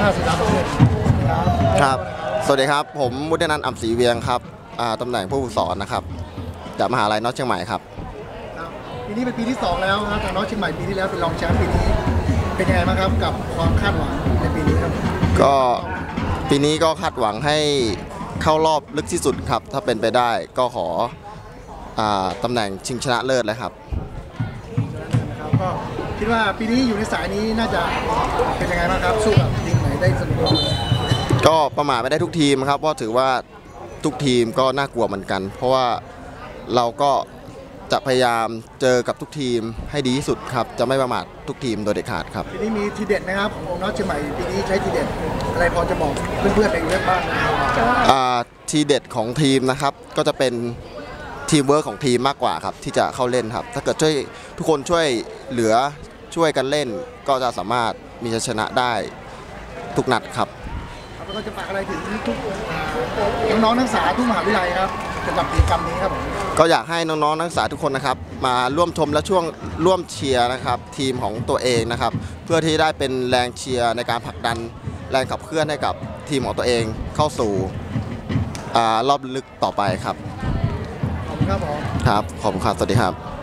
ครับครับ สวัสดีครับ ผมมุทนันท์อ่ำศรีเวียงครับอ่าตำแหน่งผู้ฝึกสอนนะครับ จากมหาลัยนอตเชียงใหม่ครับครับปีนี้เป็นปีที่สองแล้วนะครับทางน้องเชียงใหม่ปีที่แล้วเป็นรองแชมป์ปีนี้ เป็นยังไงบ้างครับกับความคาดหวังในปีนี้ครับ ก็ปีนี้ก็คาดหวังให้เข้ารอบลึกที่สุดครับ ถ้าเป็นไปได้ก็ขออาตำแหน่งชิงชนะเลิศเลยครับนะครับก็คิดว่าปีนี้อยู่ในสายนี้น่าจะเป็นยังไงบ้างครับสู้กับทีม ไหนได้สนุกบ้างก็ประมาทไม่ได้ทุกทีมครับเพราะถือว่าทุกทีมก็น่ากลัวเหมือนกัน เพราะว่าเราก็จะพยายามเจอกับทุกทีมให้ดีที่สุดครับ จะไม่ประมาททุกทีมโดยเด็ดขาดครับ ปีนี้มีทีเด็ดนะครับของน้องเชียงใหม่ปีนี้ใช้ทีเด็ดอะไรพอจะบอกเพื่อนๆในเว็บบ้างนะครับอ่าทีเด็ดของทีมนะครับก็จะเป็นทีมเวิร์กของทีมมากกว่าครับที่จะเข้าเล่นครับ ถ้าเกิดช่วยทุกคนช่วยเหลือช่วยกันเล่นก็จะสามารถมีชัยชนะได้ ทุกนัดครับครับแล้วก็จะฝากอะไรถึงทุกอ่าน้องๆนักศึกษาทุกมหาวิทยาลัยครับเกี่ยวกับกิจกรรมนี้ครับผมก็อยากให้น้องๆนักศึกษาทุกคนนะครับ มาร่วมชมและช่วงร่วมเชียร์นะครับทีมของตัวเองนะครับ เพื่อที่ได้เป็นแรงเชียร์ในการผลักดันแรงขับเคลื่อนให้กับทีมของตัวเองเข้าสู่อารอบลึกต่อไปครับ ขอบคุณครับผมครับขอบคุณครับสวัสดีครับ